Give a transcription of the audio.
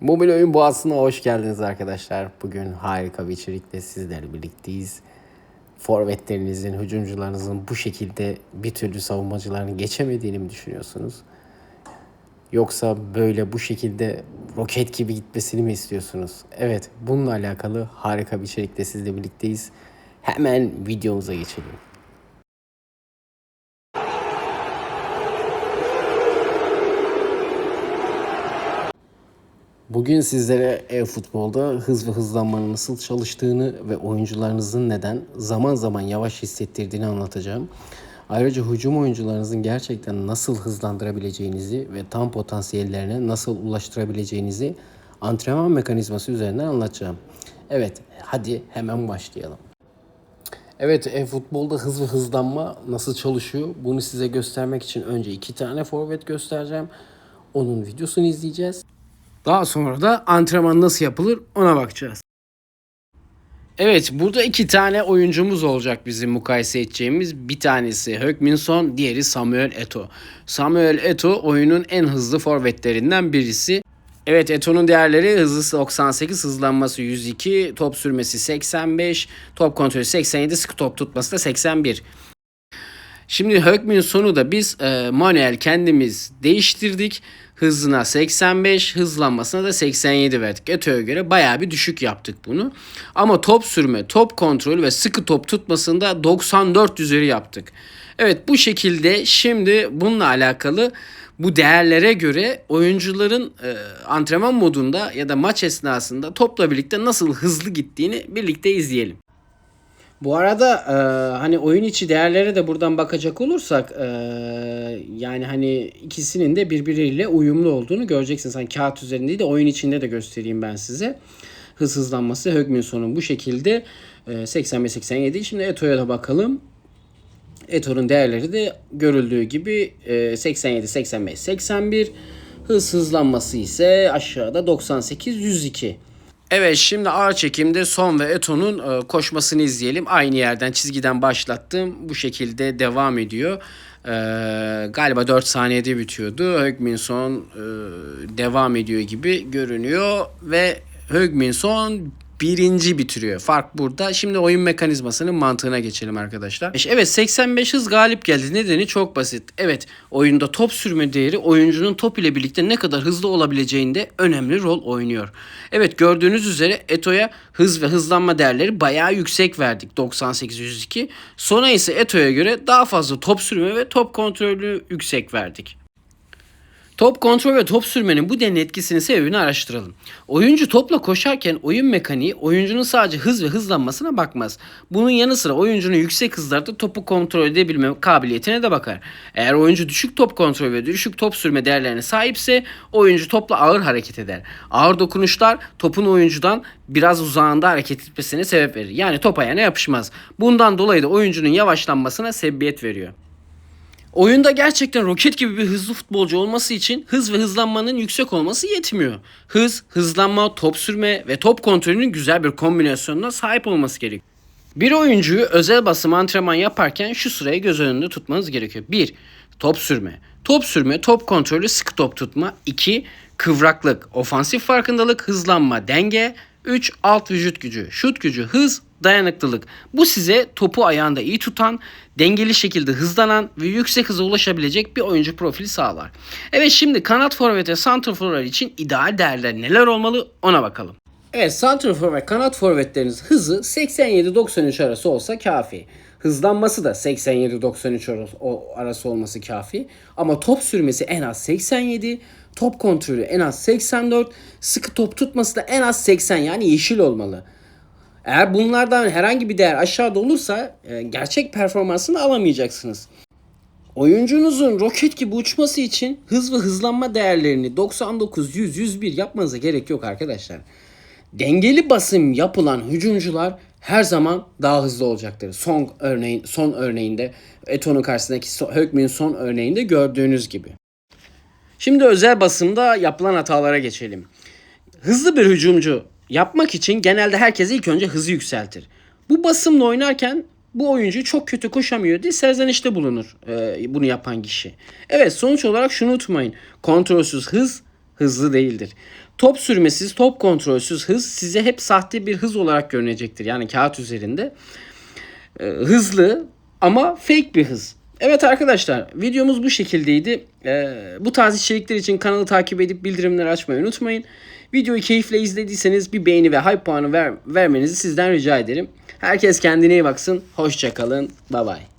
Mobil oyun boğasına hoş geldiniz arkadaşlar. Bugün harika bir içerikle sizlerle birlikteyiz. Forvetlerinizin, hücumcularınızın bu şekilde bir türlü savunmacılarını geçemediğini mi düşünüyorsunuz? Yoksa böyle bu şekilde roket gibi gitmesini mi istiyorsunuz? Evet, bununla alakalı harika bir içerikle sizle birlikteyiz. Hemen videomuza geçelim. Bugün sizlere e-futbolda hız ve hızlanmanın nasıl çalıştığını ve oyuncularınızın neden zaman zaman yavaş hissettirdiğini anlatacağım. Ayrıca hücum oyuncularınızın gerçekten nasıl hızlandırabileceğinizi ve tam potansiyellerine nasıl ulaştırabileceğinizi antrenman mekanizması üzerinden anlatacağım. Evet, hadi hemen başlayalım. Evet, e-futbolda hız ve hızlanma nasıl çalışıyor? Bunu size göstermek için önce iki tane forvet göstereceğim. Onun videosunu izleyeceğiz. Daha sonra da antrenman nasıl yapılır ona bakacağız. Evet burada iki tane oyuncumuz olacak bizim mukayese edeceğimiz. Bir tanesi Hökminson, diğeri Samuel Eto. Samuel Eto oyunun en hızlı forvetlerinden birisi. Evet Eto'nun değerleri hızlı 98, hızlanması 102, top sürmesi 85, top kontrolü 87, sıkı top tutması da 81. Şimdi Hökmin sonu da biz e, manuel kendimiz değiştirdik. Hızına 85, hızlanmasına da 87 verdik. Eto'ya göre bayağı bir düşük yaptık bunu. Ama top sürme, top kontrolü ve sıkı top tutmasında 94 üzeri yaptık. Evet bu şekilde şimdi bununla alakalı bu değerlere göre oyuncuların e, antrenman modunda ya da maç esnasında topla birlikte nasıl hızlı gittiğini birlikte izleyelim. Bu arada e, hani oyun içi değerlere de buradan bakacak olursak e, yani hani ikisinin de birbiriyle uyumlu olduğunu göreceksiniz. Hani kağıt üzerinde de oyun içinde de göstereyim ben size. Hız hızlanması Högminson'un bu şekilde e, 85-87. Şimdi Eto'ya da bakalım. Eto'nun değerleri de görüldüğü gibi e, 87, 85, 81. Hız hızlanması ise aşağıda 98, 102. Evet şimdi ağır çekimde Son ve Eto'nun e, koşmasını izleyelim. Aynı yerden çizgiden başlattım. Bu şekilde devam ediyor. E, galiba 4 saniyede bitiyordu. Högminson e, devam ediyor gibi görünüyor ve Högminson birinci bitiriyor. Fark burada. Şimdi oyun mekanizmasının mantığına geçelim arkadaşlar. Evet 85 hız galip geldi. Nedeni çok basit. Evet oyunda top sürme değeri oyuncunun top ile birlikte ne kadar hızlı olabileceğinde önemli rol oynuyor. Evet gördüğünüz üzere Eto'ya hız ve hızlanma değerleri bayağı yüksek verdik. 98-102. Sona ise Eto'ya göre daha fazla top sürme ve top kontrolü yüksek verdik. Top kontrol ve top sürmenin bu denli etkisinin sebebini araştıralım. Oyuncu topla koşarken oyun mekaniği oyuncunun sadece hız ve hızlanmasına bakmaz. Bunun yanı sıra oyuncunun yüksek hızlarda topu kontrol edebilme kabiliyetine de bakar. Eğer oyuncu düşük top kontrol ve düşük top sürme değerlerine sahipse oyuncu topla ağır hareket eder. Ağır dokunuşlar topun oyuncudan biraz uzağında hareket etmesine sebep verir. Yani top ayağına yapışmaz. Bundan dolayı da oyuncunun yavaşlanmasına sebebiyet veriyor. Oyunda gerçekten roket gibi bir hızlı futbolcu olması için hız ve hızlanmanın yüksek olması yetmiyor. Hız, hızlanma, top sürme ve top kontrolünün güzel bir kombinasyonuna sahip olması gerekiyor. Bir oyuncuyu özel basım antrenman yaparken şu sırayı göz önünde tutmanız gerekiyor. 1. Top sürme. Top sürme, top kontrolü, sıkı top tutma. 2. Kıvraklık, ofansif farkındalık, hızlanma, denge. 3. Alt vücut gücü, şut gücü, hız, dayanıklılık. Bu size topu ayağında iyi tutan, dengeli şekilde hızlanan ve yüksek hıza ulaşabilecek bir oyuncu profili sağlar. Evet şimdi kanat forvet ve santrforlar için ideal değerler neler olmalı ona bakalım. Evet santrfor ve kanat forvetleriniz hızı 87-93 arası olsa kafi. Hızlanması da 87-93 arası olması kafi. Ama top sürmesi en az 87, top kontrolü en az 84, sıkı top tutması da en az 80 yani yeşil olmalı. Eğer bunlardan herhangi bir değer aşağıda olursa e, gerçek performansını alamayacaksınız. Oyuncunuzun roket gibi uçması için hız ve hızlanma değerlerini 99, 100, 101 yapmanıza gerek yok arkadaşlar. Dengeli basım yapılan hücumcular her zaman daha hızlı olacaktır. Son örneğin son örneğinde Eto'nun karşısındaki Hökmin'in son örneğinde gördüğünüz gibi. Şimdi özel basımda yapılan hatalara geçelim. Hızlı bir hücumcu yapmak için genelde herkes ilk önce hızı yükseltir. Bu basımla oynarken bu oyuncu çok kötü koşamıyor diye serzenişte bulunur e, bunu yapan kişi. Evet sonuç olarak şunu unutmayın. Kontrolsüz hız hızlı değildir. Top sürmesiz, top kontrolsüz hız size hep sahte bir hız olarak görünecektir. Yani kağıt üzerinde. Ee, hızlı ama fake bir hız. Evet arkadaşlar videomuz bu şekildeydi. Ee, bu tarz içerikler için kanalı takip edip bildirimleri açmayı unutmayın. Videoyu keyifle izlediyseniz bir beğeni ve hype puanı ver, vermenizi sizden rica ederim. Herkes kendine iyi baksın. Hoşçakalın. Bye bye.